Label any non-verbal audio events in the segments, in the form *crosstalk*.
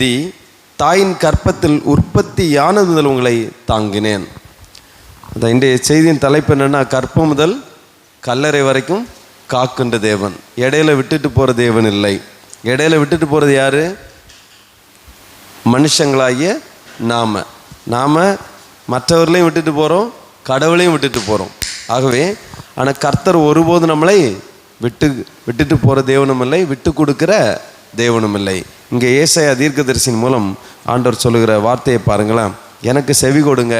தி தாயின் கற்பத்தில் உற்பத்தியானது முதல் உங்களை தாங்கினேன். அந்த இன்றைய செய்தியின் தலைப்பு என்னென்னா கற்பம் முதல் கல்லறை வரைக்கும் காக்கின்ற தேவன். இடையில விட்டுட்டு போகிற தேவன் இல்லை. இடையில விட்டுட்டு போகிறது யாரு? மனுஷங்களாகிய நாம. நாம மற்றவர்களையும் விட்டுட்டு போகிறோம் கடவுளையும் விட்டுட்டு போகிறோம் ஆகவே ஆனால் கர்த்தர் ஒருபோதும் நம்மளை விட்டு விட்டுட்டு போகிற தேவனும் இல்லை விட்டு கொடுக்கிற தேவனும் இல்லை இங்கே தீர்க்க தீர்க்கதரிசியின் மூலம் ஆண்டவர் சொல்லுகிற வார்த்தையை பாருங்களேன். எனக்கு செவி கொடுங்க.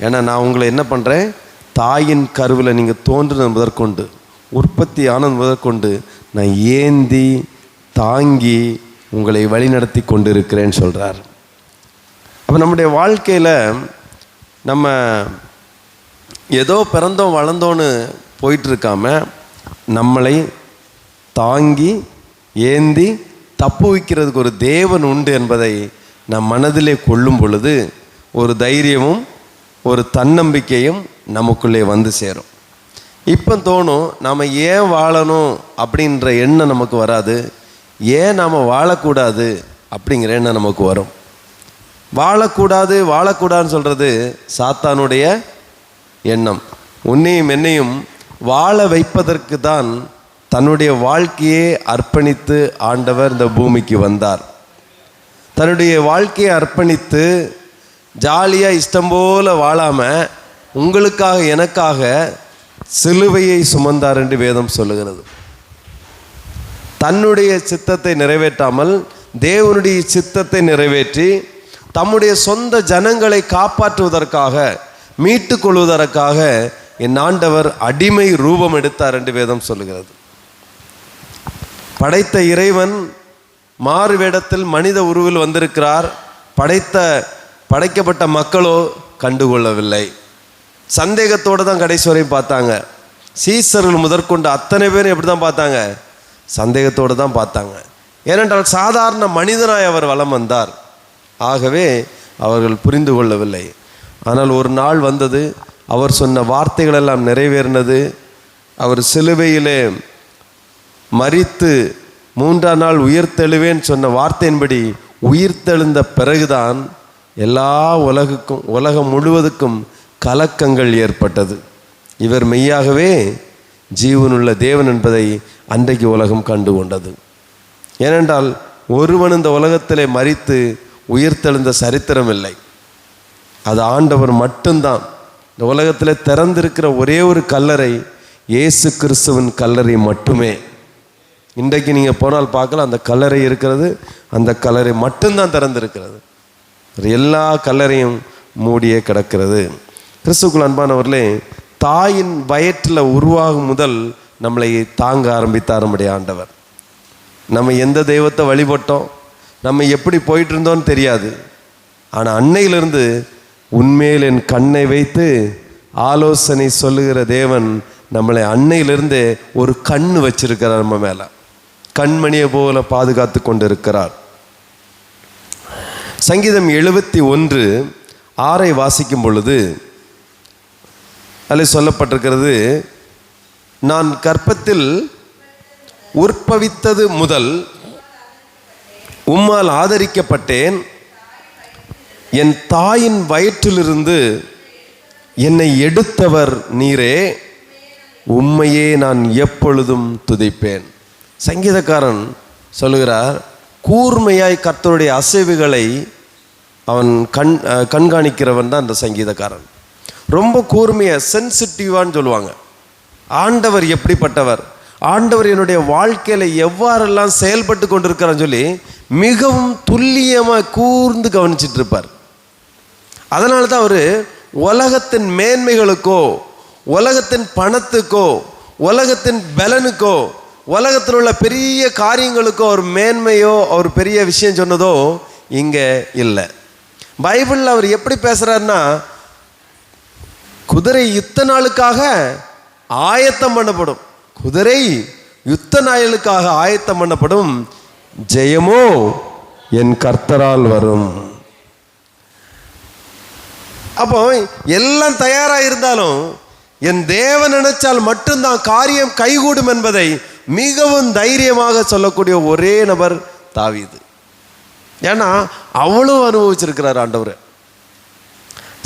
ஏன்னா நான் உங்களை என்ன பண்ணுறேன் தாயின் கருவில் நீங்கள் தோன்றின முதற்கொண்டு உற்பத்தி ஆனது முதற்கொண்டு நான் ஏந்தி தாங்கி உங்களை வழிநடத்தி கொண்டு இருக்கிறேன்னு சொல்கிறார் அப்போ நம்முடைய வாழ்க்கையில் நம்ம ஏதோ பிறந்தோம் வளர்ந்தோன்னு போயிட்டுருக்காம நம்மளை தாங்கி ஏந்தி தப்பு வைக்கிறதுக்கு ஒரு தேவன் உண்டு என்பதை நம் மனதிலே கொள்ளும் பொழுது ஒரு தைரியமும் ஒரு தன்னம்பிக்கையும் நமக்குள்ளே வந்து சேரும். இப்போ தோணும் நாம் ஏன் வாழணும் அப்படின்ற எண்ணம் நமக்கு வராது. ஏன் நாம் வாழக்கூடாது அப்படிங்கிற எண்ணம் நமக்கு வரும். வாழக்கூடாது வாழக்கூடாதுன்னு சொல்கிறது சாத்தானுடைய எண்ணம். உன்னையும் என்னையும் வாழ வைப்பதற்கு தான் தன்னுடைய வாழ்க்கையை அர்ப்பணித்து ஆண்டவர் இந்த பூமிக்கு வந்தார். தன்னுடைய வாழ்க்கையை அர்ப்பணித்து ஜாலியாக இஷ்டம் போல வாழாமல் உங்களுக்காக எனக்காக சிலுவையை சுமந்தார் என்று வேதம் சொல்லுகிறது. தன்னுடைய சித்தத்தை நிறைவேற்றாமல் தேவனுடைய சித்தத்தை நிறைவேற்றி தம்முடைய சொந்த ஜனங்களை காப்பாற்றுவதற்காக மீட்டு கொள்வதற்காக என் ஆண்டவர் அடிமை ரூபம் எடுத்தார் என்று வேதம் சொல்லுகிறது. படைத்த இறைவன் மாறு வேடத்தில் மனித உருவில் வந்திருக்கிறார். படைத்த படைக்கப்பட்ட மக்களோ கண்டுகொள்ளவில்லை. சந்தேகத்தோடு தான் கடைசி வரை பார்த்தாங்க. சீசர்கள் முதற்கொண்டு அத்தனை பேரும் எப்படி தான் பார்த்தாங்க? சந்தேகத்தோடு தான் பார்த்தாங்க. ஏனென்றால் சாதாரண மனிதனாய் அவர் வலம் வந்தார். ஆகவே அவர்கள் புரிந்து கொள்ளவில்லை. ஆனால் ஒரு நாள் வந்தது அவர் சொன்ன வார்த்தைகளெல்லாம் நிறைவேறினது. அவர் சிலுவையிலே மறித்து மூன்றாம் நாள் உயிர்த்தெழுவேன் சொன்ன வார்த்தையின்படி உயிர்த்தெழுந்த பிறகுதான் எல்லா உலகுக்கும் உலகம் முழுவதுக்கும் கலக்கங்கள் ஏற்பட்டது. இவர் மெய்யாகவே ஜீவனுள்ள தேவன் என்பதை அன்றைக்கு உலகம் கண்டு கொண்டது. ஏனென்றால் ஒருவன் இந்த உலகத்திலே மறித்து உயிர்த்தெழுந்த சரித்திரம் இல்லை. அது ஆண்டவர் மட்டும்தான். இந்த உலகத்தில் திறந்திருக்கிற ஒரே ஒரு கல்லறை இயேசு கிறிஸ்துவின் கல்லறை மட்டுமே. இன்றைக்கு நீங்கள் போனால் பார்க்கலாம் அந்த கல்லறை இருக்கிறது அந்த கல்லறை மட்டும்தான் திறந்திருக்கிறது. எல்லா கல்லறையும் மூடியே கிடக்கிறது. கிறிஸ்துக்குள் அன்பானவர்களே தாயின் வயிற்றில் உருவாகும் முதல் நம்மளை தாங்க ஆரம்பித்தார் நம்முடைய ஆண்டவர். நம்ம எந்த தெய்வத்தை வழிபட்டோம் நம்ம எப்படி போயிட்டு இருந்தோம்னு தெரியாது. ஆனால் அன்னையிலிருந்து உண்மையில் என் கண்ணை வைத்து ஆலோசனை சொல்லுகிற தேவன் நம்மளை அன்னையிலிருந்தே ஒரு கண் வச்சிருக்கிறார் நம்ம மேலே. கண்மணியை போல பாதுகாத்து கொண்டிருக்கிறார். சங்கீதம் எழுபத்தி ஒன்று ஆறை வாசிக்கும் பொழுது அதில் சொல்லப்பட்டிருக்கிறது நான் கற்பத்தில் உற்பவித்தது முதல் உம்மால் ஆதரிக்கப்பட்டேன் என் தாயின் வயிற்றிலிருந்து என்னை எடுத்தவர் நீரே உம்மையே நான் எப்பொழுதும் துதிப்பேன். சங்கீதக்காரன் சொல்லுகிறார் கூர்மையாய் கர்த்தருடைய அசைவுகளை அவன் கண் கண்காணிக்கிறவன் தான் அந்த சங்கீதக்காரன். ரொம்ப கூர்மையாக சென்சிட்டிவான்னு சொல்லுவாங்க. ஆண்டவர் எப்படிப்பட்டவர்? ஆண்டவர் என்னுடைய வாழ்க்கையில் எவ்வாறெல்லாம் செயல்பட்டு கொண்டிருக்கிறான்னு சொல்லி மிகவும் துல்லியமாக கூர்ந்து கவனிச்சிட்டு இருப்பார் அதனால தான் அவர் உலகத்தின் மேன்மைகளுக்கோ உலகத்தின் பணத்துக்கோ உலகத்தின் பலனுக்கோ உலகத்தில் உள்ள பெரிய காரியங்களுக்கோ ஒரு மேன்மையோ அவர் பெரிய விஷயம் சொன்னதோ இங்கே இல்லை. பைபிளில் அவர் எப்படி பேசுகிறாருன்னா குதிரை யுத்த நாளுக்காக ஆயத்தம் பண்ணப்படும். குதிரை யுத்த நாளுக்காக ஆயத்தம் பண்ணப்படும். ஜெயமோ என் கர்த்தரால் வரும். அப்போ எல்லாம் தயாராக இருந்தாலும் என் தேவன் நினைச்சால் மட்டும்தான் காரியம் கைகூடும் என்பதை மிகவும் தைரியமாக சொல்லக்கூடிய ஒரே நபர் தாவீது. ஏன்னா அவ்வளோ அனுபவிச்சிருக்கிறார் ஆண்டவர்.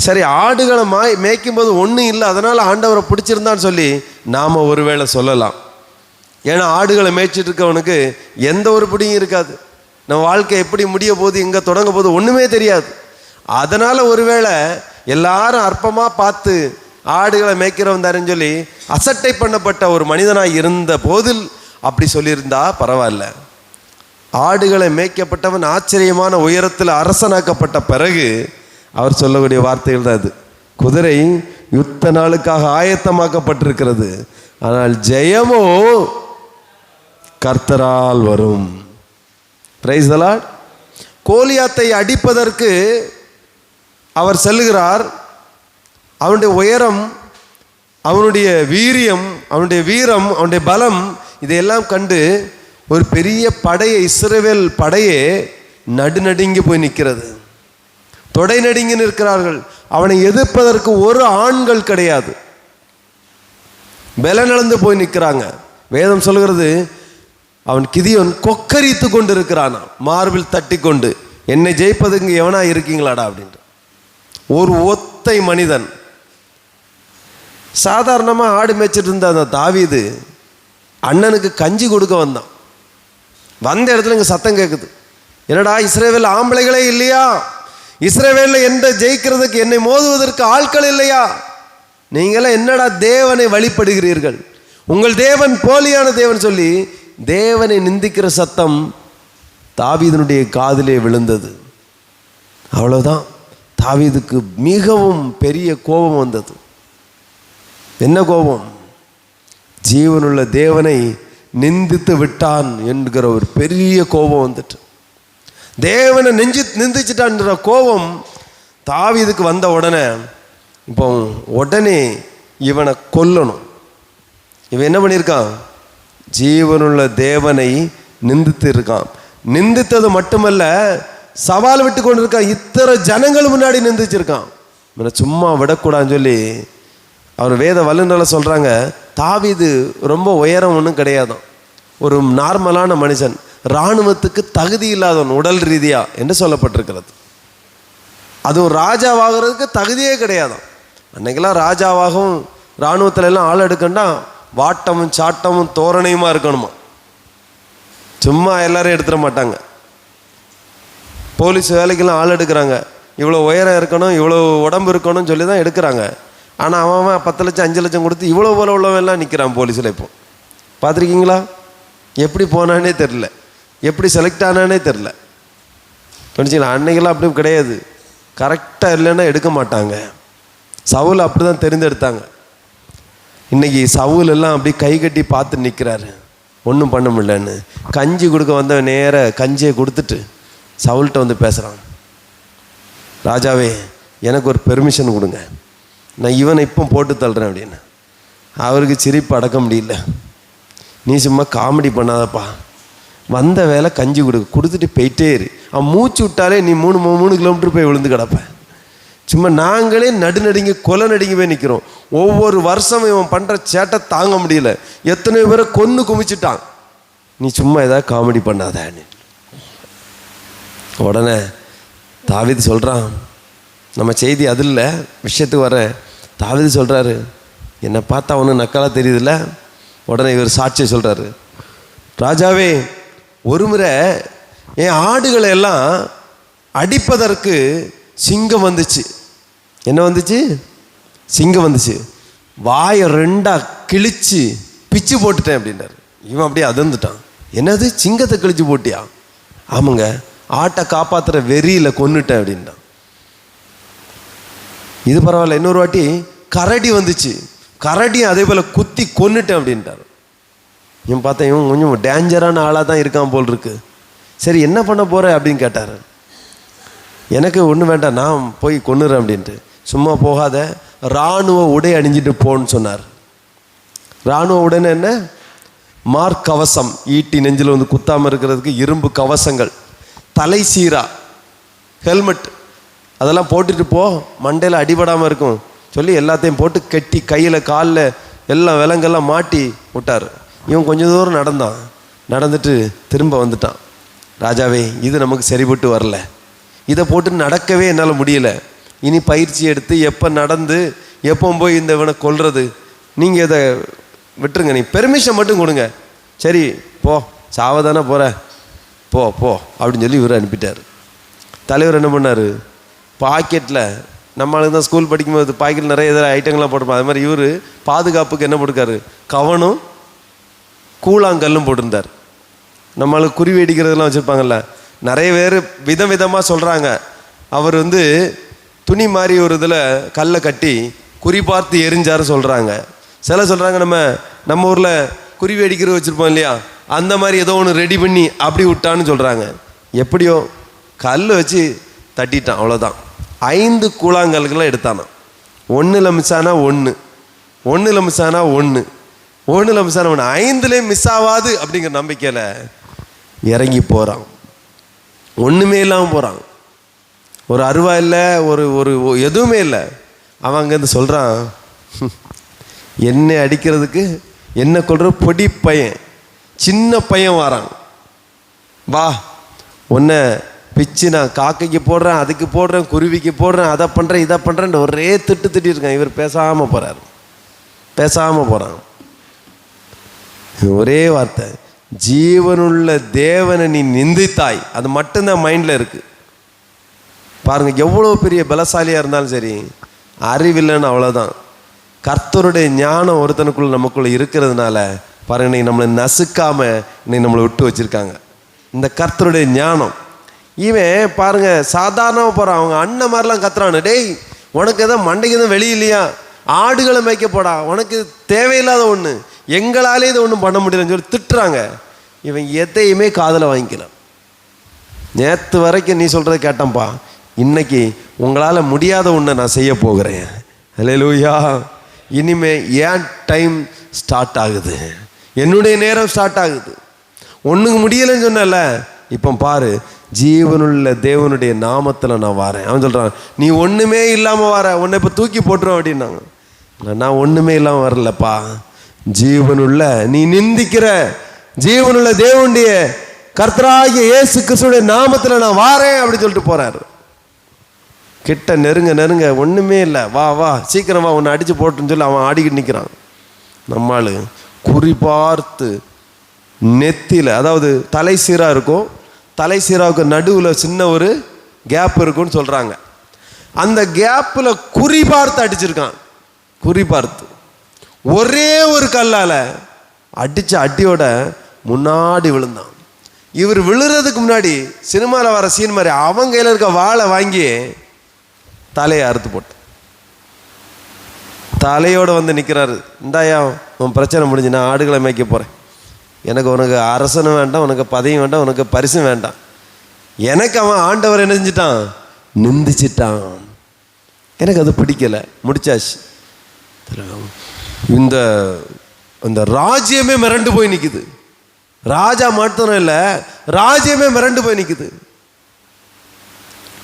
சரி ஆடுகளை மாய் மேய்க்கும் போது ஒன்றும் இல்லை அதனால் ஆண்டவரை பிடிச்சிருந்தான்னு சொல்லி நாம் ஒருவேளை சொல்லலாம். ஏன்னா ஆடுகளை மேய்ச்சிட்டு இருக்கவனுக்கு எந்த ஒரு பிடியும் இருக்காது. நம்ம வாழ்க்கை எப்படி முடிய போகுது இங்கே தொடங்க போகுது ஒன்றுமே தெரியாது. அதனால் ஒருவேளை எல்லாரும் அற்பமாக பார்த்து ஆடுகளை மேய்க்கிறவன் தாருன்னு சொல்லி அசட்டை பண்ணப்பட்ட ஒரு மனிதனாக இருந்த போதில் அப்படி சொல்லியிருந்தா பரவாயில்ல. ஆடுகளை மேய்க்கப்பட்டவன் ஆச்சரியமான உயரத்தில் அரசனாக்கப்பட்ட பிறகு அவர் சொல்லக்கூடிய வார்த்தைகள் தான் அது குதிரை யுத்த நாளுக்காக ஆயத்தமாக்கப்பட்டிருக்கிறது. ஆனால் ஜெயமோ கர்த்தரால் வரும். பிரைஸ் கோலியாத்தை அடிப்பதற்கு அவர் செல்லுகிறார். அவனுடைய உயரம் அவனுடைய வீரியம் அவனுடைய வீரம் அவனுடைய பலம் இதையெல்லாம் கண்டு ஒரு பெரிய படையை இஸ்ரவேல் படையே நடுநடுங்கி போய் நிற்கிறது. தொடை நடுங்கி நிற்கிறார்கள். அவனை எதிர்ப்பதற்கு ஒரு ஆண்கள் கிடையாது. பலனிழந்து போய் நிற்கிறாங்க. வேதம் சொல்கிறது அவன் கிதியோன் கொக்கரித்து கொண்டு இருக்கிறானா மார்பில் தட்டி கொண்டு என்னை ஜெயிப்பதுக்கு எவனா இருக்கீங்களாடா? அப்படின்ட்டு. ஒரு ஒத்தை மனிதன் சாதாரணமாக ஆடு மேய்ச்சிட்டு இருந்த அந்த தாவீது அண்ணனுக்கு கஞ்சி கொடுக்க வந்தான். வந்த இடத்துல இங்கே சத்தம் கேட்குது என்னடா இஸ்ரேவேல் ஆம்பளைகளே இல்லையா? இஸ்ரேவேலில் எந்த ஜெயிக்கிறதுக்கு என்னை மோதுவதற்கு ஆட்கள் இல்லையா? நீங்களாம் என்னடா தேவனை வழிபடுகிறீர்கள்? உங்கள் தேவன் போலியான தேவன் சொல்லி தேவனை நிந்திக்கிற சத்தம் தாவீதனுடைய காதிலே விழுந்தது. அவ்வளோதான் தாவீதுக்கு மிகவும் பெரிய கோபம் வந்தது. என்ன கோபம்? ஜீவனுள்ள தேவனை நிந்தித்து விட்டான் என்கிற ஒரு பெரிய கோபம் வந்துட்டு. தேவனை நெஞ்சு நிந்திச்சிட்டான்ற கோபம் தாவிதுக்கு வந்த உடனே இப்போ உடனே இவனை கொல்லணும். இவன் என்ன பண்ணியிருக்கான்? ஜீவனுள்ள தேவனை நிந்தித்து இருக்கான். நிந்தித்தது மட்டுமல்ல சவால் விட்டு கொண்டு இருக்கான் இத்தனை ஜனங்கள் முன்னாடி நிந்திச்சிருக்கான். இவனை சும்மா விடக்கூடாதுன்னு சொல்லி அவர் வேத வல்லுநர்ல சொல்கிறாங்க தாவிது ரொம்ப உயரம் ஒன்றும் கிடையாதான். ஒரு நார்மலான மனுஷன் இராணுவத்துக்கு தகுதி இல்லாதவன் உடல் ரீதியாக என்று சொல்லப்பட்டிருக்கிறது. அதுவும் ராஜாவாகிறதுக்கு தகுதியே கிடையாதான். அன்னைக்கெல்லாம் ராஜாவாகவும் இராணுவத்துல எல்லாம் ஆள் எடுக்கண்டா வாட்டமும் சாட்டமும் தோரணையுமா இருக்கணுமா? சும்மா எல்லாரும் எடுத்துட மாட்டாங்க. போலீஸ் வேலைக்கெல்லாம் ஆள் எடுக்கிறாங்க. இவ்வளோ உயரம் இருக்கணும் இவ்வளோ உடம்பு இருக்கணும்னு சொல்லி தான் எடுக்கிறாங்க. ஆனால் அவன் அவன் பத்து லட்சம் அஞ்சு லட்சம் கொடுத்து இவ்வளோ போல உள்ளவெல்லாம் நிற்கிறான் போலீஸில் இப்போ. பார்த்துருக்கீங்களா? எப்படி போனானே தெரில எப்படி செலக்ட் ஆனானே தெரில புரிஞ்சுங்களா? அன்னைக்கெல்லாம் அப்படி கிடையாது. கரெக்டாக இல்லைன்னா எடுக்க மாட்டாங்க. சவுல் அப்படி தான் தெரிந்தெடுத்தாங்க. இன்றைக்கி சவுல் எல்லாம் அப்படி கை கட்டி பார்த்து நிற்கிறாரு ஒன்றும் பண்ண முடியலன்னு. கஞ்சி கொடுக்க வந்தவன் நேர கஞ்சியை கொடுத்துட்டு சவுல்கிட்ட வந்து பேசுகிறான் ராஜாவே எனக்கு ஒரு பெர்மிஷன் கொடுங்க. நான் இவனை இப்போ போட்டு தள்ளுறேன் அப்படின்னு. அவருக்கு சிரிப்பு அடக்க முடியல. நீ சும்மா காமெடி பண்ணாதப்பா. வந்த வேலை கஞ்சி கொடு கொடுத்துட்டு போயிட்டே இரு. அவன் மூச்சு விட்டாலே நீ மூணு மூணு கிலோமீட்டர் போய் விழுந்து கிடப்ப. சும்மா நாங்களே நடுநடுங்கி கொலை நடுங்கி போய் நிற்கிறோம் ஒவ்வொரு வருஷமும் இவன் பண்ணுற சேட்டை தாங்க முடியல. எத்தனை பேரை கொன்று குமிச்சிட்டான். நீ சும்மா ஏதாவது காமெடி பண்ணாதான்னு உடனே தாவித் சொல்கிறான் நம்ம செய்தி அது இல்லை. விஷயத்துக்கு வர தாவீது சொல்கிறாரு என்னை பார்த்தா ஒன்றும் நக்கலாக தெரியுதுல்ல? உடனே இவர் சாட்சியை சொல்கிறாரு ராஜாவே ஒரு முறை என் ஆடுகளை எல்லாம் அடிப்பதற்கு சிங்கம் வந்துச்சு. என்ன வந்துச்சு? சிங்கம் வந்துச்சு. வாயை ரெண்டாக கிழிச்சு பிச்சு போட்டுட்டேன் அப்படின்னாரு. இவன் அப்படியே அதிர்ந்துட்டான். என்னது? சிங்கத்தை கிழிச்சு போட்டியா? ஆமாங்க. ஆட்டை காப்பாற்றுற வெறியில் கொன்னுட்டேன் அப்படின்ட்டான் இது பரவாயில்ல இன்னொரு வாட்டி கரடி வந்துச்சு. கரடியும் அதே போல் குத்தி கொன்னுட்டேன் அப்படின்ட்டார் இவன் பார்த்தேன் இவன் கொஞ்சம் டேஞ்சரான ஆளாக தான் இருக்கான் போல் இருக்கு. சரி என்ன பண்ண போகிற அப்படின்னு கேட்டார். எனக்கு ஒன்றும் வேண்டாம் நான் போய் கொன்னுறேன் அப்படின்ட்டு. சும்மா போகாத இராணுவ உடை அணிஞ்சிட்டு போன்னு சொன்னார். இராணுவ உடைன்னு என்ன? மார்க் கவசம். ஈட்டி நெஞ்சில் வந்து குத்தாமல் இருக்கிறதுக்கு இரும்பு கவசங்கள். தலை சீரா. ஹெல்மெட். அதெல்லாம் போட்டுட்டு போ. மண்டையில் அடிபடாமல் இருக்கும். சொல்லி எல்லாத்தையும் போட்டு கட்டி கையில் காலில் எல்லாம் விலங்கெல்லாம் மாட்டி விட்டார். இவன் கொஞ்சம் தூரம் நடந்தான். நடந்துட்டு திரும்ப வந்துட்டான். ராஜாவே இது நமக்கு சரிபட்டு வரல. இதை போட்டு நடக்கவே என்னால் முடியல. இனி பயிற்சி எடுத்து எப்போ நடந்து எப்போ போய் இந்த இவனை கொல்றது? நீங்கள் இதை விட்டுருங்க. நீ பெர்மிஷன் மட்டும் கொடுங்க. சரி போ. சாவதானே போகிற போ போ. அப்படின்னு சொல்லி இவர் அனுப்பிட்டார். தலைவர் என்ன பண்ணார்? பாக்கெட்டில் நம்மளுக்கு தான் ஸ்கூல் படிக்கும்போது பாக்கெட் நிறைய இதில் ஐட்டங்கள்லாம் போட்டிருப்போம் அது மாதிரி இவர் பாதுகாப்புக்கு என்ன போட்டிருக்காரு? கவனும் கூழாங்கல்லும் போட்டிருந்தார். நம்மளுக்கு குருவி வெடிக்கிறதெல்லாம் வச்சுருப்பாங்கல்ல. நிறைய பேர் விதம் விதமாக சொல்கிறாங்க அவர் வந்து துணி மாதிரி ஒரு இதில் கல்லை கட்டி குறி பார்த்து எரிஞ்சார் சொல்கிறாங்க சில சொல்கிறாங்க நம்ம நம்ம ஊரில் குருவி அடிக்கிறது வச்சுருப்போம் இல்லையா? அந்த மாதிரி ஏதோ ஒன்று ரெடி பண்ணி அப்படி விட்டான்னு சொல்கிறாங்க எப்படியோ கல் வச்சு தட்டிட்டான் அவ்வளோதான் ஐந்து கூழாங்கல்களை எடுத்தானான் ஒன்றில் மிஸ் ஆனால் ஒன்று ஒன்றில் மிஸ் ஆனால் ஒன்று ஒன்றில் மிஸ் ஆனால் ஒன்று ஐந்துலேயும் மிஸ் ஆகாது அப்படிங்கிற நம்பிக்கையில் இறங்கி போகிறான் ஒன்றுமே இல்லாமல் போகிறான் ஒரு அருவா இல்லை ஒரு ஒரு எதுவுமே இல்லை. அவன் அங்கேருந்து சொல்கிறான் என்னை அடிக்கிறதுக்கு என்ன கொள்ற பொடி பையன் சின்ன பையன் வரான். வா உன்னை பிச்சு நான் காக்கைக்கு போடுறேன் அதுக்கு போடுறேன் குருவிக்கு போடுறேன் அதை பண்ணுறேன் இதை பண்ணுறேன் ஒரே திட்டு திட்டிருக்கான் இவர் பேசாமல் போகிறார் பேசாமல் போகிறான் ஒரே வார்த்தை. ஜீவனுள்ள தேவனை நீ நிந்தித்தாய். அது மட்டும்தான் மைண்டில் இருக்குது பாருங்கள் எவ்வளோ பெரிய பலசாலியாக இருந்தாலும் சரி அறிவில்லைன்னு அவ்வளோதான் கர்த்தருடைய ஞானம் ஒருத்தனுக்குள்ள நமக்குள்ளே இருக்கிறதுனால பாருங்க இன்னைக்கு நம்மளை நசுக்காமல் இன்னைக்கு நம்மளை விட்டு வச்சிருக்காங்க. இந்த கர்த்தருடைய ஞானம் இவன் பாருங்க சாதாரணமாக போகிறான் அவங்க அண்ணன் மாதிரிலாம் கத்துறானு. டேய் உனக்கு எதாவது மண்டைக்கு எதுவும் வெளியிலையா ஆடுகளை மேய்க்க போடா. உனக்கு தேவையில்லாத ஒன்று எங்களாலே இதை ஒன்றும் பண்ண முடியலன்னு சொல்லி திட்டுறாங்க. இவன் எதையுமே காதில் வாங்கிக்கல. நேற்று வரைக்கும் நீ சொல்கிறத கேட்டேன்ப்பா. இன்னைக்கு உங்களால் முடியாத ஒன்றை நான் செய்ய போகிறேன். ஹalleluya இனிமே ஏன் டைம் ஸ்டார்ட் ஆகுது? என்னுடைய நேரம் ஸ்டார்ட் ஆகுது. ஒன்றுக்கு முடியலைன்னு சொன்னல இப்போ பாரு ஜீவனுள்ள தேவனுடைய நாமத்தில் நான் வரேன். அவன் சொல்கிறான் நீ ஒன்றுமே இல்லாமல் வர உன்னை இப்போ தூக்கி போட்டுரும் அப்படின்னாங்க. இல்லை நான் ஒன்றுமே இல்லாமல் வரலப்பா. ஜீவனுள்ள நீ நிந்திக்கிற ஜீவனுள்ள தேவனுடைய கர்த்தராகிய இயேசு கிறிஸ்துடைய நாமத்தில் நான் வாரேன் அப்படின்னு சொல்லிட்டு போகிறாரு கிட்ட நெருங்க நெருங்க ஒன்றுமே இல்லை. வா வா சீக்கிரம் வா உன்னை அடித்து போட்டுன்னு சொல்லி அவன் ஆடிக்கிட்டு நிற்கிறான் நம்மாள் குறி பார்த்து நெத்தியில் அதாவது தலை சீராக இருக்கும் தலை சீராவுக்கு நடுவில் சின்ன ஒரு கேப் இருக்குன்னு சொல்கிறாங்க அந்த கேப்பில் குறி பார்த்து அடிச்சிருக்கான். குறி பார்த்து. ஒரே ஒரு கல்லால் அடித்த அடியோட முன்னாடி விழுந்தான். இவர் விழுறதுக்கு முன்னாடி சினிமாவில் வர சீன் மாதிரி அவன் கையில் இருக்க வாளை வாங்கி தலையை அறுத்து போட்டு தலையோடு வந்து நிற்கிறாரு இந்தாயா உன் பிரச்சனை முடிஞ்சு நான் ஆடுகளை மேய்க்க போகிறேன் எனக்கு உனக்கு அரசனும் வேண்டாம் உனக்கு பதவியும் வேண்டாம் உனக்கு பரிசும் வேண்டாம். எனக்கு அவன் ஆண்டவர் என்ன செஞ்சிட்டான்? நிந்திச்சிட்டான். எனக்கு அது பிடிக்கல. முடிச்சாச்சு. இந்த இந்த ராஜ்யமே மிரண்டு போய் நிற்குது ராஜா மட்டும் இல்லை ராஜ்யமே மிரண்டு போய் நிற்குது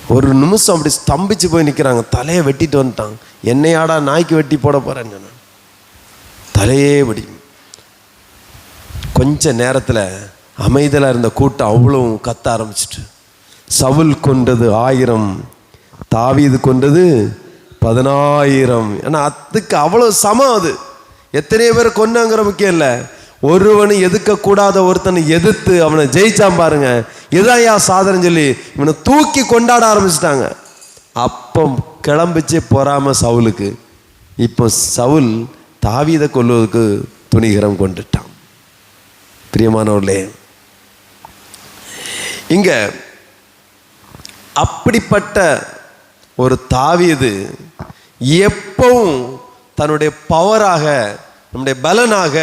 ஒரு நிமிஷம் அப்படி ஸ்தம்பிச்சு போய் நிற்கிறாங்க தலையை வெட்டிட்டு வந்துட்டான். என்னையாடா நாய்க்கு வெட்டி போட போகிறேன் தலையே வெடி கொஞ்ச நேரத்தில் அமைதலாக இருந்த கூட்டம் அவ்வளவும் கத்த ஆரம்பிச்சிட்டு. சவுல் கொண்டது ஆயிரம் தாவீது கொண்டது பதினாயிரம். ஏன்னா அதுக்கு அவ்வளோ சமம் அது. எத்தனையோ பேர் கொன்னாங்கிற முக்கியம் இல்லை. ஒருவனை எதிர்க்கக்கூடாத ஒருத்தனை எதிர்த்து அவனை ஜெயிச்சான் பாருங்க. இதாயா சாதனை சொல்லி இவனை தூக்கி கொண்டாட ஆரம்பிச்சிட்டாங்க. அப்போ கிளம்பிச்சு பொறாம சவுலுக்கு. இப்போ சவுல் தாவீதை கொள்வதற்கு துணிகரம் கொண்டுட்டான். பிரியமானவர்களே இங்க அப்படிப்பட்ட ஒரு தாவியது எப்பவும் தன்னுடைய பவராக நம்முடைய பலனாக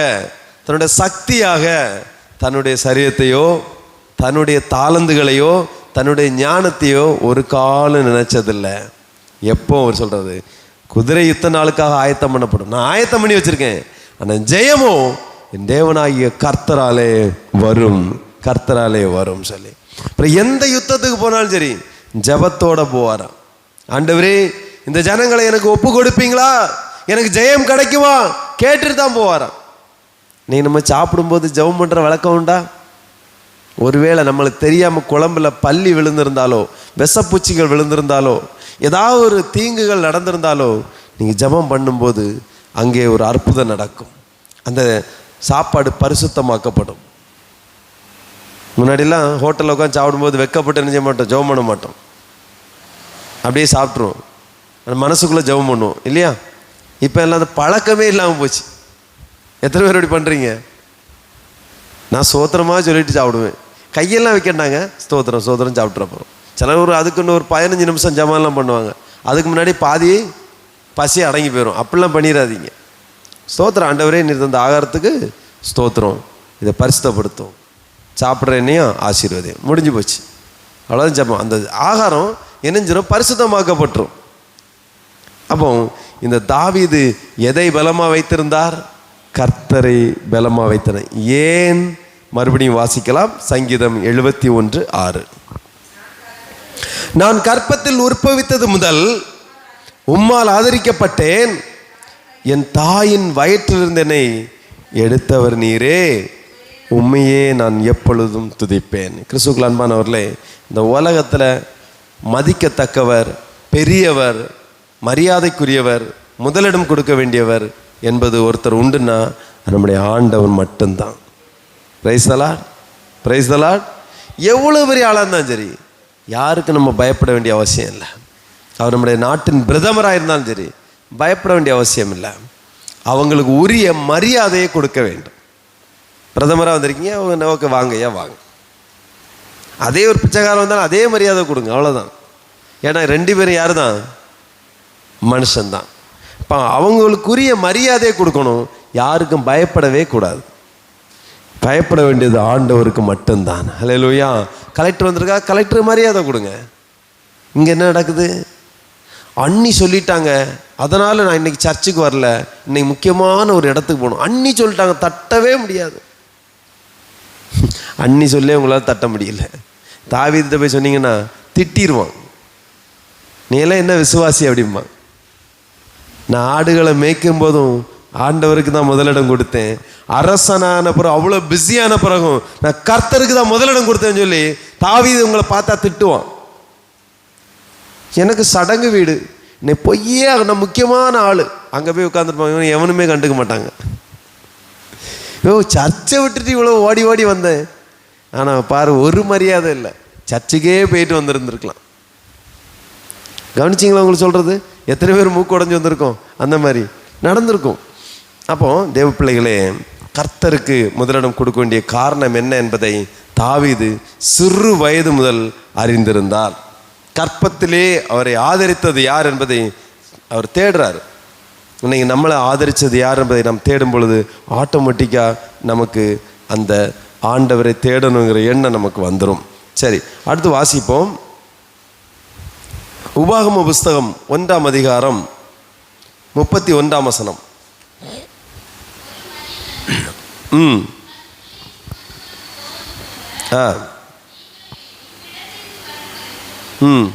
தன்னுடைய சக்தியாக தன்னுடைய சரீரத்தையோ தன்னுடைய தாளந்துகளையோ தன்னுடைய ஞானத்தையோ ஒரு காலம் நினச்சதில்லை. எப்போ அவர் சொல்றது குதிரை யுத்த நாளுக்காக ஆயத்தம் பண்ணப்படும். நான் ஆயத்தம் பண்ணி வச்சிருக்கேன். ஆனால் ஜெயமும் என் தேவனாகிய கர்த்தராலே வரும் கர்த்தராலே வரும் சொல்லி. அப்புறம் எந்த யுத்தத்துக்கு போனாலும் சரி ஜபத்தோட போவாராம். ஆண்டவரே இந்த ஜனங்களை எனக்கு ஒப்பு கொடுப்பீங்களா? எனக்கு ஜெயம் கிடைக்குமா? கேட்டுட்டு தான் போவாராம். நீ நம்ம சாப்பிடும்போது ஜெபம் பண்ணுற வழக்கம் உண்டா? ஒருவேளை நம்மளுக்கு தெரியாமல் குழம்புல பள்ளி விழுந்திருந்தாலோ விஷப்பூச்சிகள் விழுந்திருந்தாலோ ஏதாவது ஒரு தீங்குகள் நடந்திருந்தாலோ நீங்கள் ஜெபம் பண்ணும்போது அங்கே ஒரு அற்புதம் நடக்கும். அந்த சாப்பாடு பரிசுத்தமாக்கப்படும். முன்னாடிலாம் ஹோட்டலில் உட்காந்து சாப்பிடும்போது வெக்கப்பட்டு என்ன செய்ய மாட்டோம்? ஜெபம் பண்ண மாட்டோம். அப்படியே சாப்பிட்ருவோம் மனசுக்குள்ளே ஜெபம் பண்ணுவோம். இல்லையா? இப்போ எல்லாம் அந்த பழக்கமே இல்லாமல் போச்சு. எத்தனை பேர் அப்படி பண்ணுறீங்க நான் சோத்திரமாக சொல்லிட்டு சாப்பிடுவேன். கையெல்லாம் வைக்கண்டாங்க ஸ்தோத்திரம் ஸ்தோத்திரம் சாப்பிட்ற போகிறோம் சில ஒரு அதுக்குன்னு ஒரு பதினஞ்சு நிமிஷம் ஜமாலாம் பண்ணுவாங்க. அதுக்கு முன்னாடி பாதி பசி அடங்கி போயிடும் அப்படிலாம் பண்ணிடாதீங்க. ஸ்தோத்திரம். ஆண்டவரே நீர் தந்த ஆகாரத்துக்கு ஸ்தோத்திரம். இதை பரிசுத்தப்படுத்தும் சாப்பிட்ற எண்ணெயும் ஆசீர்வதியம். முடிஞ்சு போச்சு. அவ்வளோதான் ஜெபம். அந்த ஆகாரம் என்னஞ்சிரும்? பரிசுத்தமாக்கப்பட்டுரும். அப்போ இந்த தாவிது எதை பலமாக வைத்திருந்தார்? கர்த்தரை பலமாக வைத்தன. ஏன்? மறுபடியும் வாசிக்கலாம். சங்கீதம் எழுபத்தி ஒன்று ஆறு. நான் கற்பத்தில் உற்பவித்தது முதல் உம்மால் ஆதரிக்கப்பட்டேன். என் தாயின் வயிற்றிலிருந்து என்னை எடுத்தவர் நீரே. உண்மையே நான் எப்பொழுதும் துதிப்பேன். கிறிஸ்துக்கள் அன்பானவர்களே இந்த உலகத்தில் மதிக்கத்தக்கவர் பெரியவர் மரியாதைக்குரியவர் முதலிடம் கொடுக்க வேண்டியவர் என்பது ஒருத்தர் உண்டுன்னா நம்முடைய ஆண்டவன் மட்டும்தான். பிரைஸ் தலாட் பிரைஸ் தலாட் எவ்வளோ பெரிய ஆளாக இருந்தாலும் சரி யாருக்கு நம்ம பயப்பட வேண்டிய அவசியம் இல்லை. அவர் நம்முடைய நாட்டின் பிரதமராக இருந்தாலும் சரி பயப்பட வேண்டிய அவசியம் இல்லை. அவங்களுக்கு உரிய மரியாதையை கொடுக்க வேண்டும். பிரதமராக வந்திருக்கீங்க அவங்க ஓகே வாங்க ஏன் வாங்க? அதே ஒரு பிச்சைக்காரன் வந்தாலும் அதே மரியாதை கொடுங்க அவ்வளோதான் ஏன்னா ரெண்டு பேரும் யார் தான் மனுஷன்தான். இப்போ அவங்களுக்குரிய மரியாதையை கொடுக்கணும் யாருக்கும் பயப்படவே கூடாது. பயப்பட வேண்டியது ஆண்டவருக்கு மட்டும்தான். ஹலோ லூயா கலெக்டர் வந்திருக்கா? கலெக்டர் மரியாதை கொடுங்க. இங்கே என்ன நடக்குது? அண்ணி சொல்லிட்டாங்க. அதனால் நான் இன்னைக்கு சர்ச்சுக்கு வரல. இன்னைக்கு முக்கியமான ஒரு இடத்துக்கு போகணும். அண்ணி சொல்லிட்டாங்க தட்டவே முடியாது. அண்ணி சொல்லி உங்களால் தட்ட முடியல. தாவீதுட்ட போய் சொன்னீங்கன்னா திட்டிடுவான் நீ எல்லாம் என்ன விசுவாசி அப்படிம்பா? நான் ஆடுகளை மேய்க்கும் போதும் ஆண்டவருக்கு தான் முதலிடம் கொடுத்தேன். அரசனான பிறகு அவ்வளோ பிஸியான பிறகும் நான் கர்த்தருக்கு தான் முதலிடம் கொடுத்தேன்னு சொல்லி தாவீது உங்களை பார்த்தா திட்டுவான். எனக்கு சடங்கு வீடு. நீ பொய்யே நான் முக்கியமான ஆள். அங்கே போய் உட்காந்துருப்பாங்க எவனுமே கண்டுக்க மாட்டாங்க. ஓ சர்ச்சை விட்டுட்டு இவ்வளோ ஓடி ஓடி வந்தேன். ஆனால் பாரு ஒரு மரியாதை இல்லை. சர்ச்சுக்கே போயிட்டு வந்திருந்துருக்கலாம். கவனிச்சிங்களா உங்களுக்கு சொல்கிறது எத்தனை பேர் மூக்கு உடஞ்சி வந்திருக்கோம்? அந்த மாதிரி. நடந்திருக்கும். அப்போது தேவ பிள்ளைகளே கர்த்தருக்கு முதலிடம் கொடுக்க வேண்டிய காரணம் என்ன என்பதை தாவிது சிறு வயது முதல் அறிந்திருந்தார். கற்பத்திலே அவரை ஆதரித்தது யார் என்பதை அவர் தேடுறார். இன்னைக்கு நம்மளை ஆதரித்தது யார் என்பதை நாம் தேடும் பொழுது ஆட்டோமேட்டிக்காக நமக்கு அந்த ஆண்டவரை தேடணுங்கிற எண்ணம் நமக்கு வந்துடும் சரி அடுத்து வாசிப்போம். உபாகம புஸ்தகம் ஒன்றாம் அதிகாரம் முப்பத்தி ஒன்றாம் வசனம். *clears throat* ம். ஆ. ம்.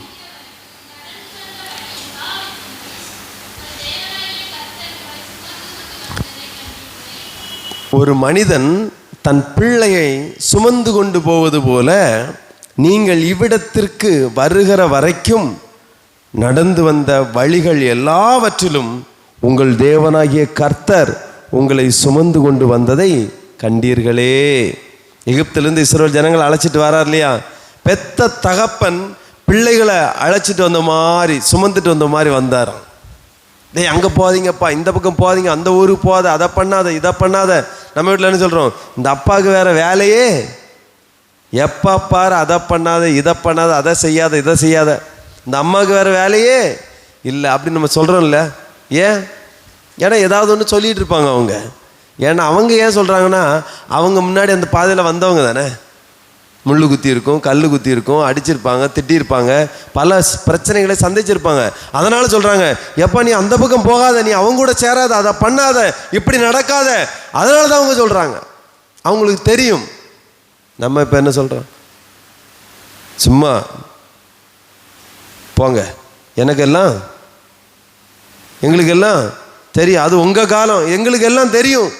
ஒரு மனிதன் தன் பிள்ளையை சுமந்து கொண்டு போவது போல நீங்கள் இவ்விடத்திற்கு வருகிற வரைக்கும் நடந்து வந்த வழிகள் எல்லாவற்றிலும் உங்கள் தேவனாகிய கர்த்தர் உங்களை சுமந்து கொண்டு வந்ததை கண்டீர்களே. எகிப்திலிருந்து இஸ்ரோ ஜனங்களை அழைச்சிட்டு வரார் இல்லையா? பெத்த தகப்பன் பிள்ளைகளை அழைச்சிட்டு வந்த மாதிரி சுமந்துட்டு வந்த மாதிரி வந்தாராம் டேய் அங்கே போகாதீங்கப்பா இந்த பக்கம் போகாதீங்க அந்த ஊருக்கு போகாத அதை பண்ணாத இதை பண்ணாத. நம்ம வீட்டில் என்ன சொல்கிறோம் இந்த அப்பாவுக்கு வேறு வேலையே. எப்போ பாரு அதை பண்ணாத இதை பண்ணாத அதை செய்யாத இதை செய்யாத. இந்த அம்மாவுக்கு வேறு வேலையே இல்லை அப்படின்னு நம்ம சொல்கிறோம்ல ஏன்? ஏன்னா ஏதாவது ஒன்று சொல்லிகிட்டு இருப்பாங்க அவங்க. ஏன்னா அவங்க ஏன் சொல்கிறாங்கன்னா அவங்க முன்னாடி அந்த பாதையில் வந்தவங்க தானே. முள்ளு குத்தி இருக்கும் கல் குத்தி இருக்கும் அடிச்சிருப்பாங்க திட்டியிருப்பாங்க பல பிரச்சனைகளை சந்திச்சிருப்பாங்க. அதனால சொல்கிறாங்க எப்பா நீ அந்த பக்கம் போகாத நீ அவங்க கூட சேராத அதை பண்ணாத இப்படி நடக்காத. அதனால தான் அவங்க சொல்கிறாங்க அவங்களுக்கு தெரியும். நம்ம இப்போ என்ன சொல்கிறோம் சும்மா போங்க. எனக்கெல்லாம் எங்களுக்கெல்லாம் தெரியும். அது உங்கள் காலம். எங்களுக்கு எல்லாம் தெரியும்.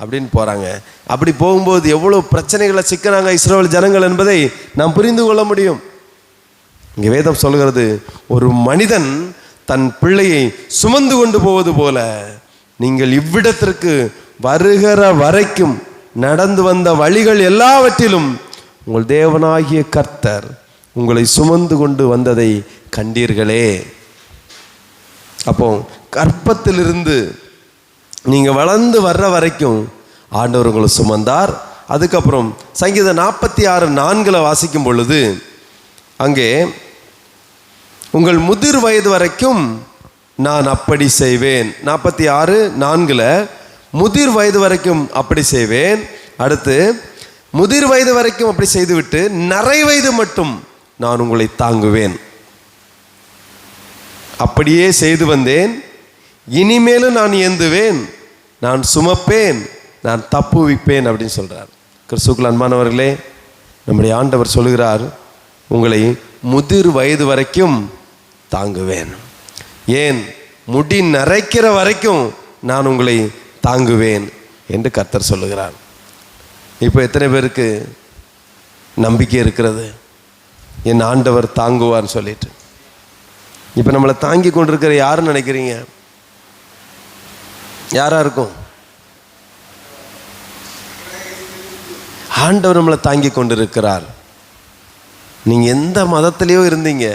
அப்படின்னு போகிறாங்க அப்படி போகும்போது எவ்வளோ பிரச்சனைகளை சிக்கிறாங்க இஸ்ரேல் ஜனங்கள் என்பதை நாம் புரிந்து கொள்ள முடியும். இங்கே வேதம் சொல்கிறது ஒரு மனிதன் தன் பிள்ளையை சுமந்து கொண்டு போவது போல நீங்கள் இவ்விடத்திற்கு வருகிற வரைக்கும் நடந்து வந்த வழிகள் எல்லாவற்றிலும் உங்கள் தேவனாகிய கர்த்தர் உங்களை சுமந்து கொண்டு வந்ததை கண்டீர்களே. அப்போ கற்பத்திலிருந்து நீங்கள் வளர்ந்து வர்ற வரைக்கும் ஆண்டவர் உங்களை சுமந்தார். அதுக்கப்புறம் சங்கீதம் நாற்பத்தி ஆறு நான்கில் வாசிக்கும் பொழுது அங்கே உங்கள் முதிர் வயது வரைக்கும் நான் அப்படி செய்வேன். நாற்பத்தி ஆறு நான்கில் முதிர் வயது வரைக்கும் அப்படி செய்வேன். அடுத்து முதிர் வயது வரைக்கும் அப்படி செய்துவிட்டு நரை வயது மட்டும் நான் உங்களை தாங்குவேன். அப்படியே செய்து வந்தேன். இனிமேலும் நான் ஏந்துவேன் நான் சுமப்பேன் நான் தப்புவிப்பேன் அப்படின்னு சொல்கிறார் கிறிஸ்துக்கள் அன்பானவர்களே நம்முடைய ஆண்டவர் சொல்கிறார் உங்களை முதிர் வயது வரைக்கும் தாங்குவேன். ஏன்? முடி நரைக்கிற வரைக்கும் நான் உங்களை தாங்குவேன் என்று கர்த்தர் சொல்லுகிறார். இப்போ எத்தனை பேருக்கு நம்பிக்கை இருக்கிறது? என் ஆண்டவர் தாங்குவார்னு சொல்லிட்டு. இப்போ நம்மளை தாங்கி கொண்டிருக்கிற யாருன்னு நினைக்கிறீங்க? யாராக இருக்கும் ஆண்டவர் நம்மளை தாங்கி கொண்டு இருக்கிறார் நீங்கள் எந்த மதத்திலேயோ இருந்தீங்க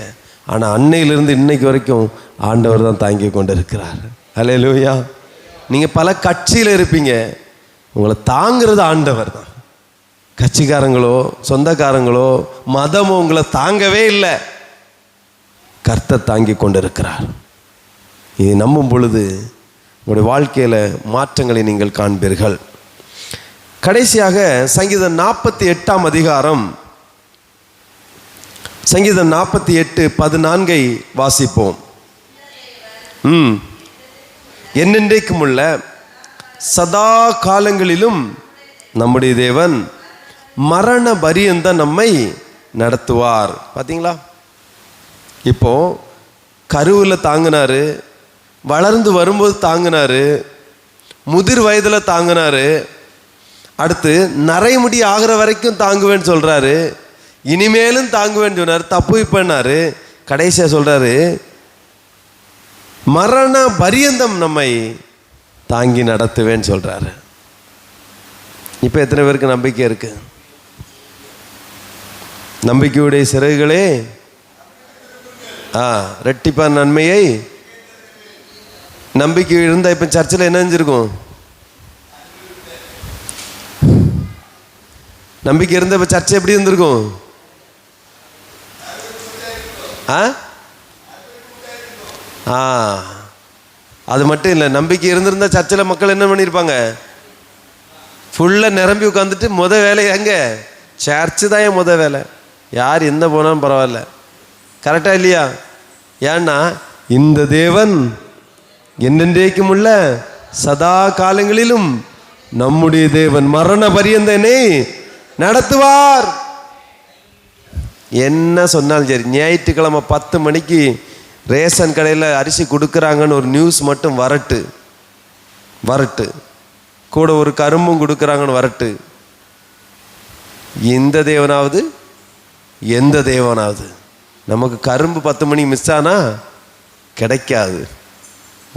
ஆனால் அன்னையிலிருந்து இன்னைக்கு வரைக்கும் ஆண்டவர் தான் தாங்கி கொண்டிருக்கிறார். அலே லூயா நீங்கள் பல கட்சியில் இருப்பீங்க உங்களை தாங்கிறது ஆண்டவர் தான். கட்சிக்காரங்களோ சொந்தக்காரங்களோ மதமோ உங்களை தாங்கவே இல்லை. கர்த்தர் தாங்கி கொண்டு இருக்கிறார் இதை நம்பும் பொழுது உங்களுடைய வாழ்க்கையில் மாற்றங்களை நீங்கள் காண்பீர்கள். கடைசியாக சங்கீதம் நாற்பத்தி எட்டாம் அதிகாரம் சங்கீதம் நாற்பத்தி எட்டு பதினான்கை வாசிப்போம். ம். என்னென்றைக்கும் உள்ள சதா காலங்களிலும் நம்முடைய தேவன் மரண பரியந்த நம்மை நடத்துவார். பார்த்தீங்களா இப்போ கருவில் தாங்கினாரு வளர்ந்து வரும்போது தாங்கினாரு முதிர் வயதில் தாங்கினார் அடுத்து நரைமுடி ஆகிற வரைக்கும் தாங்குவேன்னு சொல்கிறாரு இனிமேலும் தாங்குவேன்னு சொன்னார் தப்பு இப்பன்னாரு கடைசியாக சொல்கிறாரு மரண பரியந்தம் நம்மை தாங்கி நடத்துவேன்னு சொல்கிறாரு இப்போ எத்தனை பேருக்கு நம்பிக்கை இருக்கு? நம்பிக்கையுடைய சிறகுகளே ஆ ரெட்டிப்பான் நன்மையை நம்பிக்கை இருந்தால் இப்போ சர்ச்சில் என்ன செஞ்சிருக்கும்? நம்பிக்கை இருந்த இப்போ சர்ச்சை எப்படி இருந்திருக்கும்? ஆ? ஆ. அது மட்டும் இல்லை நம்பிக்கை இருந்திருந்தால் சர்ச்சில் மக்கள் என்ன பண்ணியிருப்பாங்க ஃபுல்லாக நிரம்பி உட்காந்துட்டு முத வேலை எங்கே? சர்ச்சு தான் என் முத வேலை. யார் எந்த போனாலும் பரவாயில்ல. கரெக்டாக இல்லையா? ஏன்னா இந்த தேவன் என்னென்றைக்கும் உள்ள சதா காலங்களிலும் நம்முடைய தேவன் மரண பரியந்தனை நடத்துவார். என்ன சொன்னாலும் சரி ஞாயிற்றுக்கிழமை பத்து மணிக்கு ரேஷன் கடையில் அரிசி கொடுக்குறாங்கன்னு ஒரு நியூஸ் மட்டும் வரட்டு. வரட்டு. கூட ஒரு கரும்பும் கொடுக்குறாங்கன்னு வரட்டு. இந்த தேவனாவது? எந்த தேவனாவது? நமக்கு கரும்பு பத்து மணிக்கு மிஸ் ஆனா கிடைக்காது.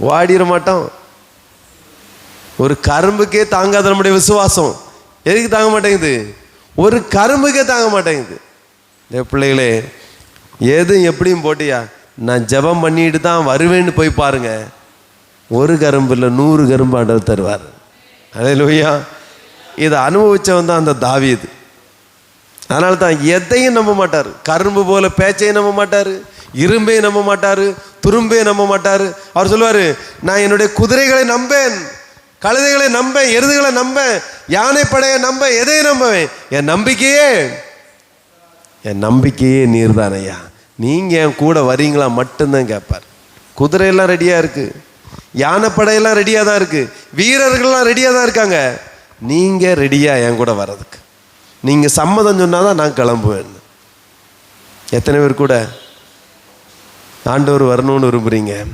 ஓடிட மாட்டோம் ஒரு கரும்புக்கே தாங்காத நம்முடைய விசுவாசம். எதுக்கு தாங்க மாட்டேங்குது? ஒரு கரும்புக்கே தாங்க மாட்டேங்குது. இந்த பிள்ளைகளே எதுவும் எப்படியும் போட்டியா? நான் ஜெபம் பண்ணிட்டு தான் வருவேன்னு போய் பாருங்க. ஒரு கரும்பு இல்லை நூறு கரும்பு ஆண்டவர் தருவார். அதே லோய்யா இதை அனுபவிச்சவன் தான் அந்த தாவீது. அதனால தான் எதையும் நம்ப மாட்டார். கரும்பு போல பேச்சையும் நம்ப மாட்டார். இரும்பே நம்ப மாட்டார் துரும்பையும் நம்ப மாட்டார். அவர் சொல்லுவார் நான் என்னுடைய குதிரைகளை நம்பேன் கழுதைகளை நம்பேன் எருதுகளை நம்பேன் யானைப்படையை நம்ப எதையும் நம்புவேன்? என் நம்பிக்கையே என் நம்பிக்கையே நீர் ஐயா. நீங்கள் என் கூட வரீங்களா மட்டும்தான் கேட்பார். குதிரையெல்லாம் ரெடியாக இருக்குது யானைப்படையெல்லாம் ரெடியாக தான் இருக்குது வீரர்கள்லாம் ரெடியாக தான் இருக்காங்க. நீங்கள் ரெடியாக என் கூட வர்றதுக்கு. நீங்கள் சம்மதம் சொன்னால் தான் நான் கிளம்புவேன் எத்தனை பேர் கூட? ஆண்டவர் வரணும்னு விரும்புகிறீங்க